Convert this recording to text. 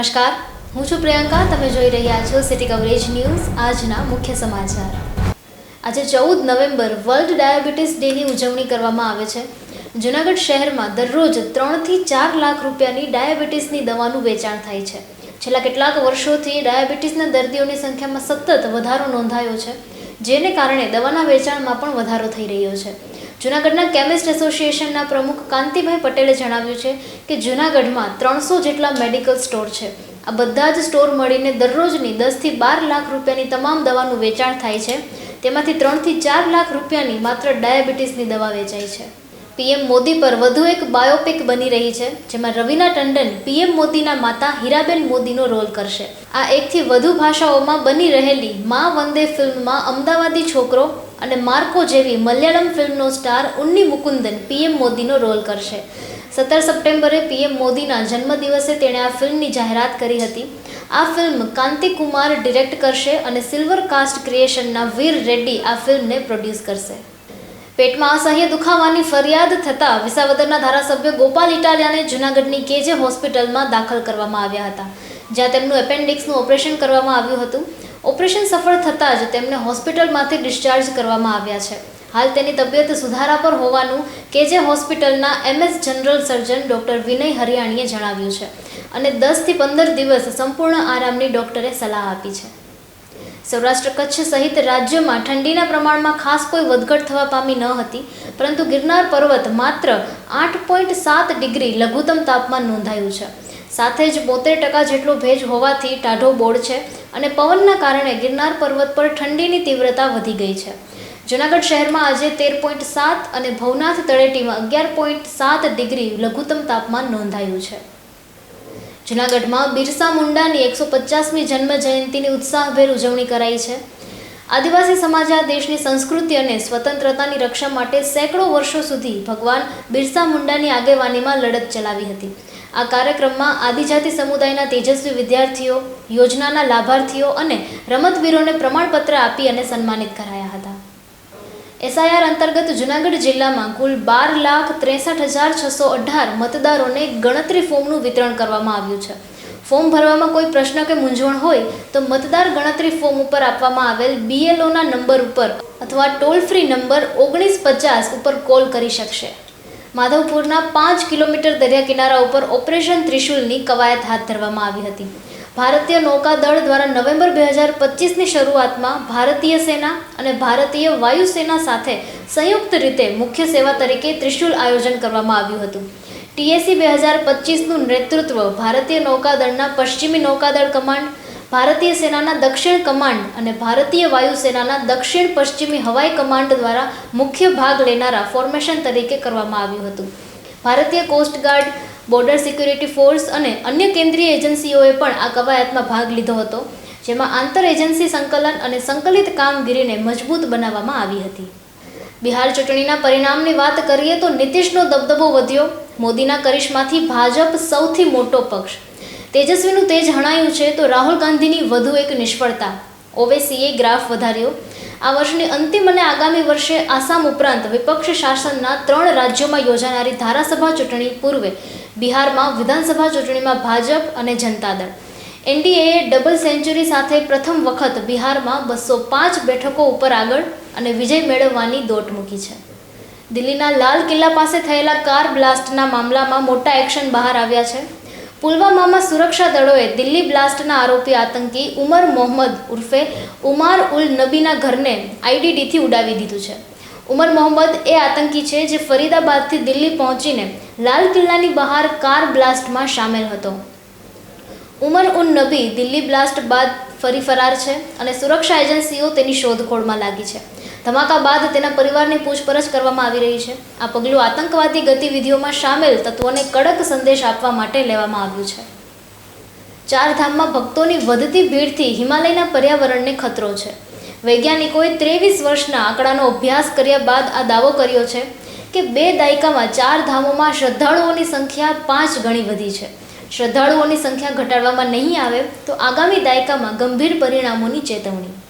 નમસ્કાર. હું છું પ્રિયંકા, તમે જોઈ રહ્યા છો સિટી કવરેજ ન્યૂઝ, આજના મુખ્ય સમાચાર. આજે ચૌદ નવેમ્બર વર્લ્ડ ડાયાબિટીસ ડેની ઉજવણી કરવામાં આવે છે. જૂનાગઢ શહેરમાં દરરોજ ત્રણથી ચાર લાખ રૂપિયાની ડાયાબિટીસની દવાનું વેચાણ થાય છે. છેલ્લા કેટલાક વર્ષોથી ડાયાબિટીસના દર્દીઓની સંખ્યામાં સતત વધારો નોંધાયો છે, જેને કારણે દવાના વેચાણમાં પણ વધારો થઈ રહ્યો છે. જૂનાગઢના કેમિસ્ટ એસોસિએશનના પ્રમુખ કાંતિભાઈ પટેલે જણાવ્યું છે કે જૂનાગઢમાં ત્રણસો જેટલા મેડિકલ સ્ટોર છે. આ બધા જ સ્ટોર મળીને દરરોજની દસથી બાર લાખ રૂપિયાની તમામ દવાનું વેચાણ થાય છે. તેમાંથી ત્રણથી ચાર લાખ રૂપિયાની માત્ર ડાયાબિટીસની દવા વેચાય છે. પીએમ મોદી પર વધુ એક બાયોપિક બની રહી છે, જેમાં રવિના ટંડન પીએમ મોદીના માતા હીરાબેન મોદીનો રોલ કરશે. આ એકથી વધુ ભાષાઓમાં બની રહેલી મા વંદે ફિલ્મમાં અમદાવાદી છોકરો અને માર્કો જેવી મલયાલમ ફિલ્મનો સ્ટાર ઉન્ની મુકુંદન પીએમ મોદીનો રોલ કરશે. સત્તર સપ્ટેમ્બરે પીએમ મોદીના જન્મદિવસે તેણે આ ફિલ્મની જાહેરાત કરી હતી. આ ફિલ્મ કાંતિકુમાર ડિરેક્ટ કરશે અને સિલ્વર કાસ્ટ ક્રિએશનના વીર રેડ્ડી આ ફિલ્મને પ્રોડ્યુસ કરશે. પેટમાં અસહ્ય દુખાવાની ફરિયાદ થતાં વિસાવદરના ધારાસભ્ય ગોપાલ ઇટાલિયાને જૂનાગઢની કેજે હોસ્પિટલમાં દાખલ કરવામાં આવ્યા હતા, જ્યાં તેમનું એપેન્ડિક્સનું ઓપરેશન કરવામાં આવ્યું હતું. ઓપરેશન સફળ થતાં જ તેમને હોસ્પિટલમાંથી ડિસ્ચાર્જ કરવામાં આવ્યા છે. હાલ તેની તબિયત સુધારા પર હોવાનું કેજે હોસ્પિટલના MS general surgeon doctor Vinay હરિયાણીએ જણાવ્યું છે અને દસથી પંદર દિવસ સંપૂર્ણ આરામની ડૉક્ટરે સલાહ આપી છે. સૌરાષ્ટ્ર કચ્છ સહિત રાજ્યમાં ઠંડીના પ્રમાણમાં ખાસ કોઈ વધઘટ થવા પામી ન હતી, પરંતુ ગિરનાર પર્વત માત્ર આઠ પોઈન્ટ સાત ડિગ્રી લઘુત્તમ તાપમાન નોંધાયું છે. સાથે જ બોતેર ટકા જેટલો ભેજ હોવાથી ટાઢો બોર્ડ છે. અને પવનના કારણે ગિરનાર પર્વત પર ઠંડીની તીવ્રતા વધી ગઈ છે. જૂનાગઢ શહેરમાં આજે તેર પોઈન્ટ સાત અને ભવનાથ તળેટીમાં અગિયાર પોઈન્ટ સાત ડિગ્રી લઘુત્તમ તાપમાન નોંધાયું છે. જૂનાગઢમાં બિરસા મુંડાની એકસો પચાસમી જન્મ જયંતિની ઉત્સાહભેર ઉજવણી કરાઈ છે. આદિવાસી સમાજે આ દેશની સંસ્કૃતિ અને સ્વતંત્રતાની રક્ષા માટે સેંકડો વર્ષો સુધી ભગવાન બિરસા મુંડાની આગેવાનીમાં લડત ચલાવી હતી. આ કાર્યક્રમમાં આદિજાતિ સમુદાયના તેજસ્વી વિદ્યાર્થીઓ, યોજનાના લાભાર્થીઓ અને રમતવીરોને પ્રમાણપત્ર આપી અને સન્માનિત કરાયા હતા. એસઆઈઆર અંતર્ગત જૂનાગઢ જિલ્લામાં કુલ બાર લાખ ત્રેસઠ હજાર છસો અઢાર મતદારોને ગણતરી ફોર્મનું વિતરણ કરવામાં આવ્યું છે. ફોર્મ ભરવામાં કોઈ પ્રશ્ન કે મૂંઝવણ હોય તો મતદાર ગણતરી ફોર્મ ઉપર આપવામાં આવેલ બીએલઓના નંબર ઉપર અથવા ટોલ ફ્રી નંબર ઓગણીસ પચાસ ઉપર કોલ કરી શકશે. માધવપુરના પાંચ કિલોમીટર દરિયા કિનારા ઉપર ઓપરેશન ત્રિશુલની કવાયત હાથ ધરવામાં આવી હતી. ભારતીય નૌકાદળ દ્વારા નવેમ્બર બે હજાર પચીસની શરૂઆતમાં ભારતીય સેના અને ભારતીય વાયુસેના સાથે સંયુક્ત રીતે મુખ્ય સેવા તરીકે ત્રિશુલ આયોજન કરવામાં આવ્યું હતું. ટીએસી બે હજાર પચીસનું નેતૃત્વ ભારતીય નૌકાદળના પશ્ચિમી નૌકાદળ કમાન્ડ ભારતીય સેનાના દક્ષિણ કમાન્ડ અને ભારતીય વાયુસેનાના દક્ષિણ પશ્ચિમી હવાઈ કમાન્ડ દ્વારા મુખ્ય ભાગ લેનારા ફોર્મેશન તરીકે કરવામાં આવ્યું હતું. ભારતીય કોસ્ટગાર્ડ બોર્ડર સિક્યુરિટી ફોર્સ અને અન્ય કેન્દ્રીય એજન્સીઓએ પણ આ કવાયતમાં ભાગ લીધો હતો, જેમાં આંતર એજન્સી સંકલન અને સંકલિત કામગીરીને મજબૂત બનાવવામાં આવી હતી. બિહાર ચૂંટણીના પરિણામની વાત કરીએ તો નીતિશનો દબદબો વધ્યો. મોદીના કરિશ્માથી ભાજપ સૌથી મોટો પક્ષ તેજસ્વીનું તેજ હણાયું છે તો રાહુલ ગાંધીની વધુ એક નિષ્ફળતા. ઓવેસીએ ગ્રાફ વધાર્યો. આ વર્ષની અંતિમ અને આગામી વર્ષે આસામ ઉપરાંત વિપક્ષ શાસનના ત્રણ રાજ્યોમાં યોજાનારી ધારાસભા ચૂંટણી પૂર્વે બિહારમાં વિધાનસભા ચૂંટણીમાં ભાજપ અને જનતા દળ. એનડીએએ ડબલ સેન્ચુરી સાથે પ્રથમ વખત બિહારમાં બસો પાંચ બેઠકો ઉપર આગળ અને વિજય મેળવવાની દોટ મૂકી છે. દિલ્હીના લાલ કિલ્લા પાસે થયેલા કાર બ્લાસ્ટના મામલામાં મોટા એક્શન બહાર આવ્યા છે. પુલવામામાં સુરક્ષા દળોએ દિલ્હી બ્લાસ્ટના આરોપી આતંકી ઉમર મોહમ્મદ ઉર્ફે ઉમાર ઉલ નબીના ઘરને આઈડીડીથી ઉડાવી દીધું છે. ઉમર મોહમ્મદ એ આતંકી છે જે ફરીદાબાદથી દિલ્હી પહોંચીને લાલ કિલ્લાની બહાર કાર બ્લાસ્ટમાં સામેલ હતો. ઉમર ઉલ નબી દિલ્હી બ્લાસ્ટ બાદ ફરી ફરાર છે અને સુરક્ષા એજન્સીઓ તેની શોધખોળમાં લાગી છે. ધમાકા બાદ તેના પરિવારની પૂછપરછ કરવામાં આવી રહી છે. આ પગલું આતંકવાદી ગતિવિધિઓમાં સામેલ તત્વોને કડક સંદેશ આપવા માટે લેવામાં આવ્યું છે. ચારધામમાં ભક્તોની વધતી ભીડથી હિમાલયના પર્યાવરણને ખતરો છે. વૈજ્ઞાનિકોએ ત્રેવીસ વર્ષના આંકડાનો અભ્યાસ કર્યા બાદ આ દાવો કર્યો છે કે બે દાયકામાં ચાર ધામોમાં શ્રદ્ધાળુઓની સંખ્યા પાંચ ગણી વધી છે. શ્રદ્ધાળુઓની સંખ્યા ઘટાડવામાં નહીં આવે તો આગામી દાયકામાં ગંભીર પરિણામોની ચેતવણી.